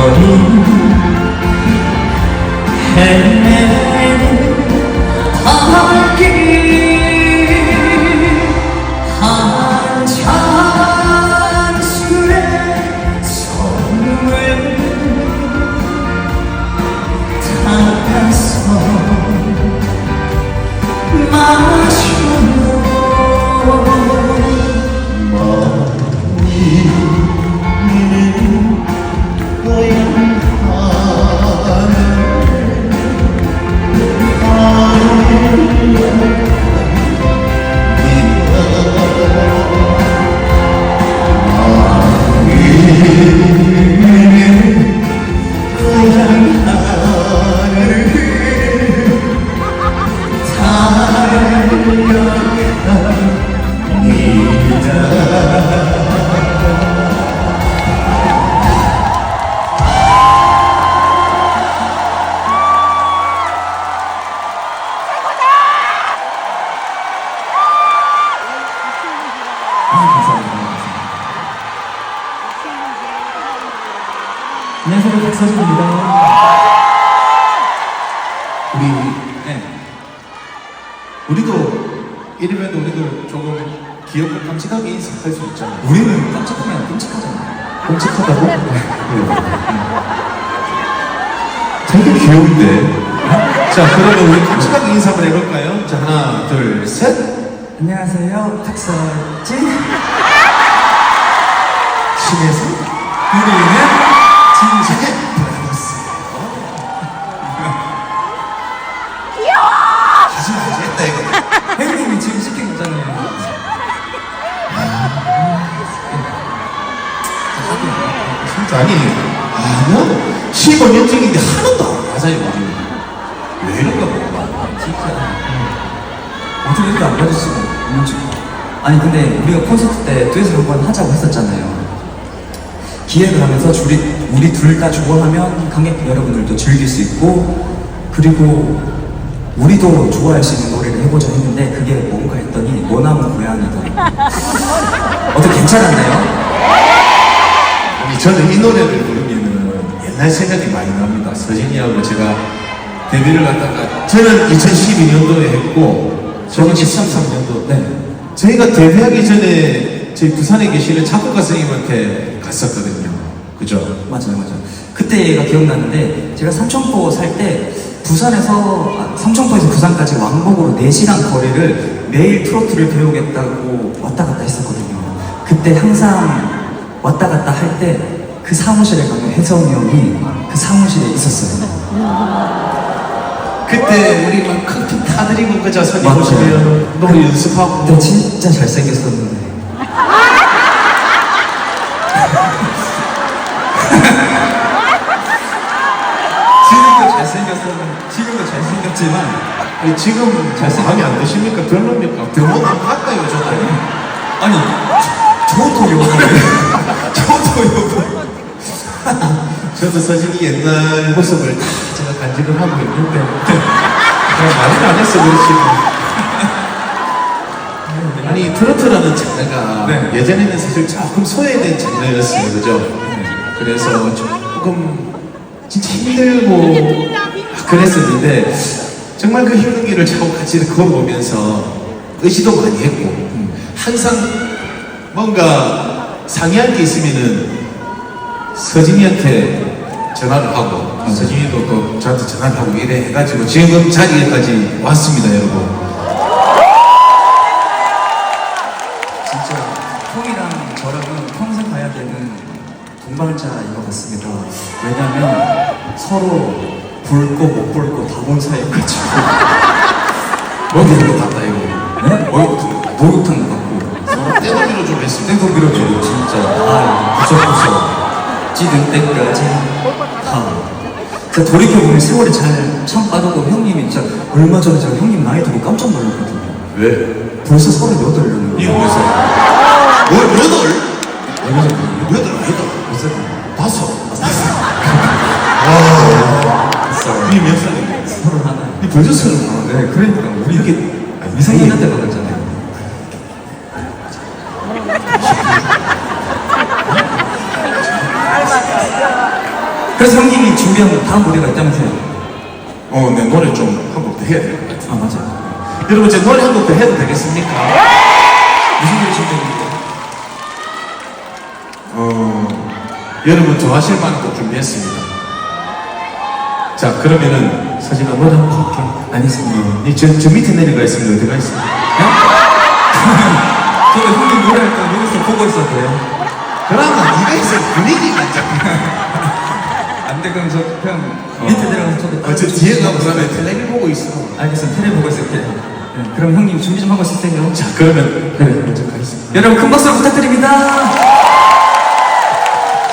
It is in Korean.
거리 헤매는 한 잔술의 선물 닿아서 마셔 안녕하세요, 박서준입니다. 우리 네. 우리도 이러면 우리도 조금 귀엽고 깜찍하게 인사할 수 있잖아요. 우리는 깜찍하면 끔찍하잖아요. 깜찍하다고? 되게 귀여운데. 자, 그러면 우리 깜찍하게 인사 한번 해볼까요? 자, 하나, 둘, 셋. 안녕하세요, 탁서진. 심해서 우리는 진진의 하지 말자 했다 이거. 형님이 지금 시킨 거잖아요. 진짜 아니, 아니야? 15년째인데 하나도 안 맞아요, 우리. 왜 이런가 몰라. 어떻게 이렇게 안 받을 수가 있는지. 아니 근데 우리가 콘서트 때 듀엣을 한번 하자고 했었잖아요. 기획을 하면서 우리 우리 둘다 좋아하면 관객 여러분들도 즐길 수 있고 그리고 우리도 좋아할 수 있는 노래를 해보자 했는데 그게 뭔가 했더니 모나무 고양이다. 어떻게 괜찮았나요? 아니, 저는 이 노래를 부르면은 옛날 생각이 많이 납니다. 서진이하고 제가 데뷔를 갖다가 저는 2012년도에 했고 저는 2013년도 네. 저희가 데뷔하기 전에 저희 부산에 계시는 작곡가 선생님한테 갔었거든요. 그죠? 맞아요, 맞아요. 그때 얘가 기억나는데 제가 삼천포 살 때 부산에서 아, 삼천포에서 부산까지 왕복으로 4시간 거리를 매일 트로트를 배우겠다고 왔다 갔다 했었거든요. 그때 항상 왔다 갔다 할 때 그 사무실에 가면 혜성이 형이 그 사무실에 있었어요. 그때 우리 막 커피 타드리고 그저 선이 맞아요. 오시면 노래 연습하고 그때 진짜 잘생겼었는데. 지금도 잘생겼었는 지금도 잘생겼지만 아니, 지금 잘생겼- 마음에 안 드십니까? 별로입니까? 병원 안 갈까요, 저도? 아니 저도 요거 저도 요거 저도 사실 이 옛날 모습을 다 제가 간직을 하고 있는데 제가 말을 안 했어 그렇지 아니 트로트라는 장르가 네. 예전에는 사실 조금 소외된 장르였어요 그죠? 그래서 조금 진짜 힘들고 그랬었는데 정말 그 힘든 길을 자꾸 같이 걸어오면서 의지도 많이 했고 항상 뭔가 상의할 게 있으면은 서진이한테 전화를 하고 서진이도 또 저한테 전화를 하고 이래 해가지고 지금 자리에까지 왔습니다 여러분. 진짜 형이랑 저랑은 평생 가야 되는 동반자인 것 같습니다. 왜냐면 서로 볼 거 못 볼 거 다 본 사이여가지고 먹이는 거 같다 이거. 네? 목욕탕 목욕탕도 갔고. 서로 떼돌리로 좀 했습니다 땡도 밀어주고 진짜. 아 구석구석 찌든 때까지 다 진짜 돌이켜보면 세월이 잘참 빠르고 형님이 진짜 얼마 전에 제가 형님 나이 듣고 깜짝 놀랐거든요. 왜? 벌써 서른여덟이라는 이거 거몇 살? 뭐 여덟? 전에 여덟 아니다 몇 살? 다섯. 와 이게 몇 살인데? 서른 하나. 이 벌써 서른 하나? 네 그러니까 우리 이렇게 미성년자 때 만났잖아요. 그래서 형님이 준비한 다음 무대가 있다면서요? 어, 내 노래 좀 한 곡 더 해야 될 것 같아 아 맞아요. 여러분 제 노래 한 곡 더 해도 되겠습니까? 여러분 좋아하실 만한 곡 준비했습니다. 자, 그러면은 사진 한번 한번 볼게. 알겠습니다. 이 저, 저 밑에 내려가 있으면 어디가 있어? 저도 형님 노래할 때 여기서 보고 있었대요. 그러면 네가 있어 분위기가. 안 돼, 그럼 저 그냥 밑에 내려가서 저도. 어, 저 뒤에 가면 그러면 텔레비 보고 있어. 알겠습니다. 테레 보고 있을게요. 네, 그럼 형님 준비 좀 하고 있으세요. 자, 그러면 그래 먼저 가 있어. 여러분 큰 박수 부탁드립니다.